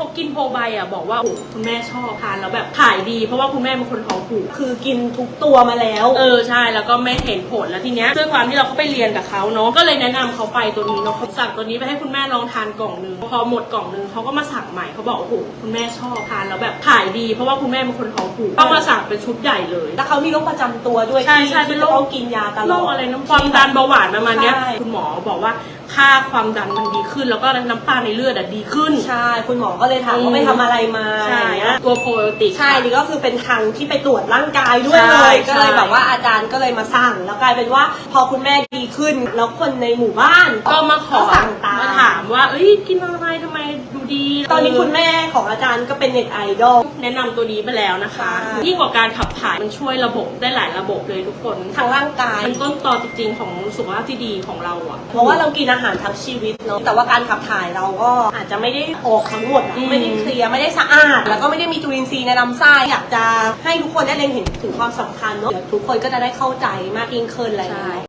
เขากินโพไบอะบอกว่าโอ้โหคุณแม่ชอบทานแล้วแบบถ่ายดี เพราะว่าคุณแม่เป็นคนท้องผูก คือกินทุกตัวมาแล้ว เออใช่แล้วก็ไม่เห็นผลแล้วทีเนี้ยด้วยความที่เราก็ไปเรียนกับเขาเนาะก็เลยแนะนำเขาไปตัวนี้เนาะเขาสั่งตัวนี้ไปให้คุณแม่ลองทานกล่องนึงพอหมดกล่องนึงเขาก็มาสั่งใหม่เขาบอกโอ้โหคุณแม่ชอบทานแล้วแบบถ่ายดี เพราะว่าคุณแม่เป็นคนท้องผูกก็มาสั่งเป็นชุดใหญ่เลย แล้วเขามีโรคประจำตัวด้วยใช่ที่ใช่เป็นโรคต้องกินยาตลโรอดคอะไรน้ำความดันเบาหวานประมาณเนี้ยใช่ คุณหมอบอกว่า ค่าความดันมันดีขึ้น แล้วก็น้ำตาลในเลือดอะดีขึ้น ใช่ คุณหมอก็เลยถามอืมว่าไปทำอะไรมาใช่อย่างเงี้ย ตัวโปรไบโอติก ใช่นี่ก็คือเป็นทางที่ไปตรวจร่างกายด้วยใช่เลยก็เลยใช่ แบบว่าอาจารย์ก็เลยมาสั่ง แล้วกลายเป็นว่าพอคุณแม่ดีขึ้น แล้วคนในหมู่บ้านก็มาขอสั่งตามมาถามว่า เอ้ย กินอะไรทำไมดูดีตอนนี้คุณแม่ของอาจารย์ก็เป็นเน็ตไอดอล แนะนำตัวนี้ไปแล้วนะคะใช่ยิ่งกว่าการขับถ่ายมันช่วยระบบได้หลายระบบเลยทุกคนทางร่างกาย เป็นต้นตอจริงๆของสุขภาพที่ดีของเราอะ เพราะว่าเรากินอาหารทั้งชีวิตเนาะแต่ว่าการขับถ่ายเราก็อาจจะไม่ได้ออกทั้งหมดอะอืมไม่ได้เคลียร์ไม่ได้สะอาด แล้วก็ไม่ได้มีจุลินทรีย์ในลำไส้อยากจะให้ทุกคนได้เล็งเห็นถึงความสำคัญเนาะเดี๋ยวทุกคนก็จะได้เข้าใจมากยิ่งขึ้นอะไรอย่างเงี้ย